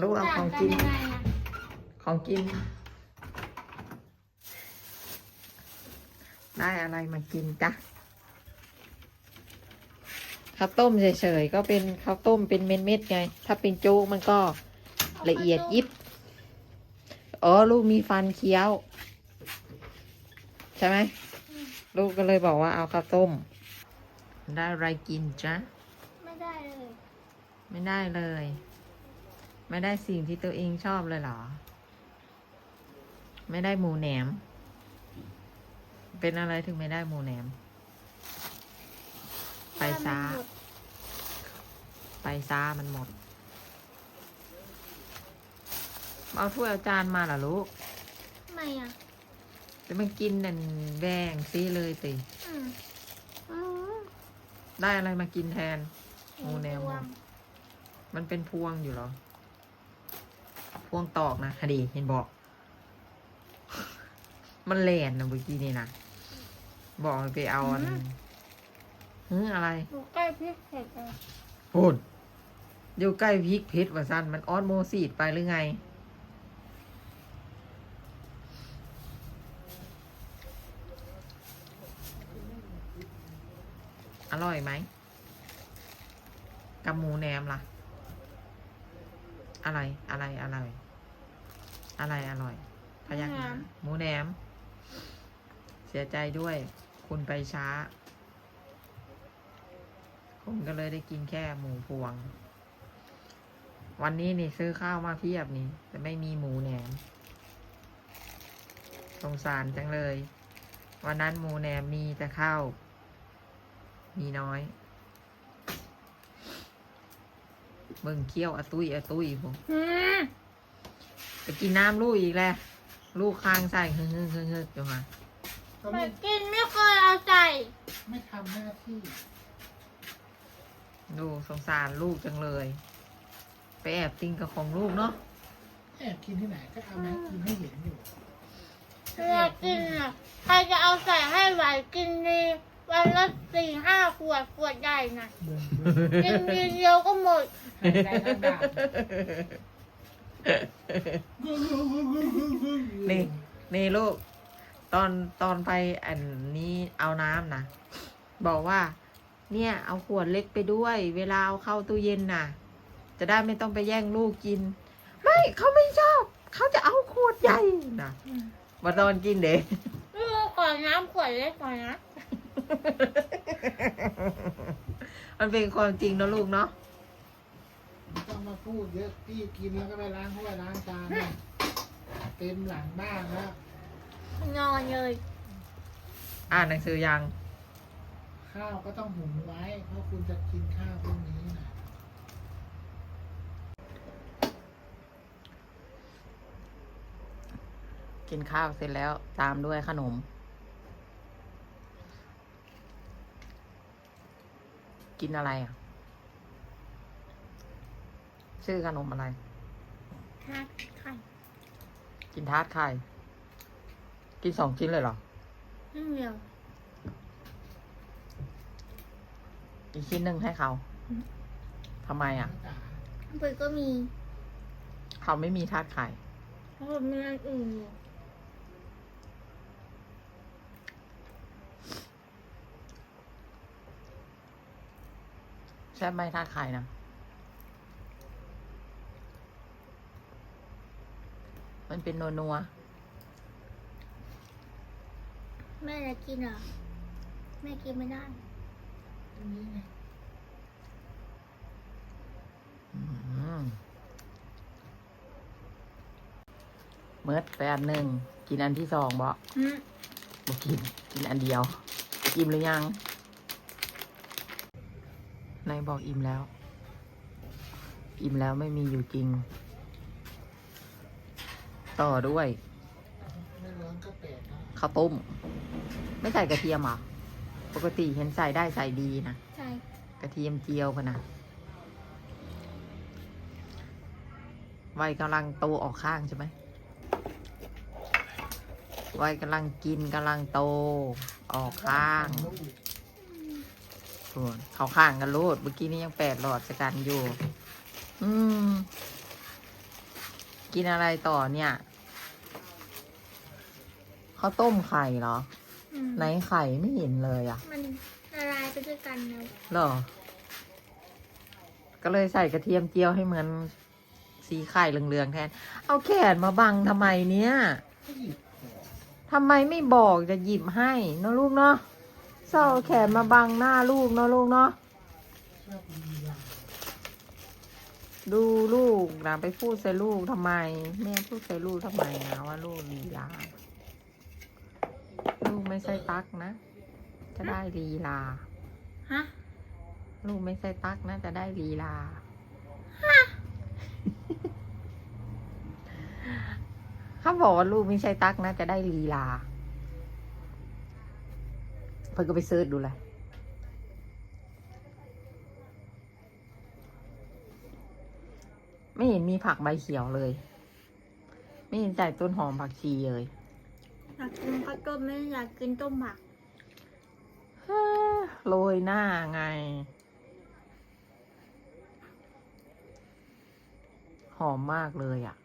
ลูกเอาของกินต่างยังไงอะของกิน ได้อะไรมากินจ้ะข้าวต้มเฉยๆก็เป็นข้าวต้มเป็นเม็ดๆไง ถ้าเป็นโจ๊กมันก็ละเอียดยิบ อ๋อ ลูกมีฟันเคี้ยว ใช่ไหม ลูกก็เลยบอกว่าเอาข้าวต้ม ได้อะไรกินจ๊ะ ไม่ได้เลย ไม่ได้เลย ไม่ได้สิ่งที่ตัวเองชอบเลยเหรอ ไม่ได้หมูแหนม เป็นอะไรถึงไม่ได้หมูแหนม ไปซ้า ไปซ้ามันหมด เอาถ้วยเอาจานมาเหรอลูกทำไมอะจะมันกินนั่นแบ่งซีเลยติ อืมอืมได้อะไรมากินแทน หมูแนวรวม มันเป็นพวงอยู่เหรอ พวงตอกนะคดีเห็นบอก มันแหลนนะเมื่อกี้นี่นะบอกให้ไปเอาอันหืออะไรหมูใกล้พริกเผ็ดเลยพูดอยู่ใกล้พริกเพชรว่าสั้นมันออนโมซีดไปหรือไง อร่อยไหมกับหมูแหนมล่ะ อะไรอะไรอะไร อะไรอร่อยพยักหน้าหมูแหนม เสียใจด้วย คุณไปช้า คุณก็เลยได้กินแค่หมูพวง วันนี้นี่ซื้อข้าวมาเพียบนี่ แต่ไม่มีหมูแหนม สงสารจังเลย วันนั้นหมูแหนมมีแต่ข้าว มีน้อย เบิ่งเคี้ยวอะตุยอะตุยผมอืมไปกินน้ำลูกอีกแล้วลูกค้างใส่เฮ้ยเฮ้ยเฮ้ยเฮ้ยอยู่มาก็ไม่ไม่กินไม่เคยเอาใส่ไม่ทำหน้าที่ ดูสงสารลูกจังเลย ไปแอบติงกับของลูกเนาะแอบกินที่ไหนก็เอามากินให้เห็นอยู่เวลากินอะใครจะเอาใส่ให้ไหวกินดี วันละสี่ห้าขวดขวดใหญ่น่ะเบิ่งกินทีเดียวก็หมดหายใจทั้งด่านนี่นี่ลูก ตอนตอนไปอันนี้เอาน้ำนะ บอกว่า เนี่ย เอาขวดเล็กไปด้วย เวลาเอาเข้าตู้เย็นน่ะ จะได้ไม่ต้องไปแย่งลูกกิน ไม่เขาไม่ชอบ เขาจะเอาขวดใหญ่นะมาตอนกินเด็กลูกขอน้ำขวดเล็กก่อนนะ มันเป็นความจริงเนอะลูกเนาะ ไม่ต้องมาพูดเยอะพี่กินแล้วก็ไปล้างถ้วยล้างจานนะเต็มหลังบ้านแล้ว นอนเลยอ่านหนังสือยัง ข้าวก็ต้องหุงไว้ เพราะคุณจะกินข้าวพรุ่งนี้นะกินข้าวเสร็จแล้วตามด้วยขนม กินอะไรอะ ชื่อขนมอะไรทาดไข่กินทาร์ตไข่กินสองชิ้นเลยเหรอนิดเดียวอีกชิ้นหนึ่งให้เขาอืมทำไมอะจ๋าเปิดก็มี เขาไม่มีทาร์ตไข่เพราะมีอันอื่นอยู่ ใช่ไหมทาร์ตไข่นะมันเป็นนัวนัวแม่จะกินเหรอแม่กินไม่ได้พรุ่งนี้ไงๆอืมเมิดไปอันหนึ่ง กินอันที่สองบ่อืมบ่กิน กินอันเดียวอิ่มหรือยัง นายบอกอิ่มแล้ว อิ่มแล้วไม่มีอยู่จริง ต่อด้วย ไม่ร้อนก็แปลกนะข้าวต้ม ไม่ใส่กระเทียมเหรอ ปกติเห็นใส่ได้ใส่ดีนะ ใช่กระเทียมเจียวพะนะวัยกำลังโตออกข้างใช่ไหมวัยกำลังกินกำลังโตออกข้าง ลูกส่วน เขาข้างกันโลดเมื่อกี้นี้ยังแปดหลอดสกันอยู่ อืม กินอะไรต่อเนี่ยข้าวต้มไข่เหรอ อืมไหนไข่ไม่เห็นเลยอะมันละลายไปด้วยกันแล้วเหรอ ก็เลยใส่กระเทียมเจียวให้เหมือนสีไข่เหลืองๆแทน เอาแขนมาบังทำไมเนี่ยก็หยิบของทำไมไม่บอกจะหยิบให้เนอะลูกเนาะ เศร้าเอาแขนมาบังหน้าลูกเนาะลูกเนาะชอบมีลาดูลูกนะไปพูดใส่ลูกทำไม แม่พูดใส่ลูกทำไมนะว่าลูกลีลา ลูกไม่ใช่ตักนะ จะได้ลีลา ฮะ ลูกไม่ใช่ตักนะ จะได้ลีลาเขาบอกว่าลูกไม่ใช่ตักนะ จะได้ลีลา เพิ่งก็ไปเซิร์ชดูเลยไม่เห็นมีผักใบเขียวเลย ไม่เห็นใส่ต้นหอมผักชีเลย อยากกินข้าวต้มไม่อยากกินต้มหมักฮ่าโรยหน้าไง หอมมากเลยอะ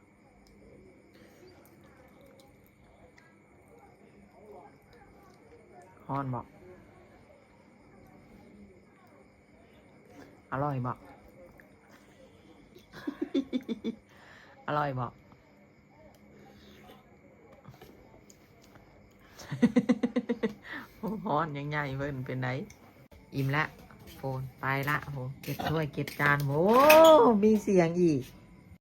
ฮอนบอก อร่อยบอก อร่อยบอก โอ้ฮอนยังไงเพิ่นเป็นไงอิ่มละโฟนไปละโหเก็บถ้วยเก็บจานโหมีเสียงอีก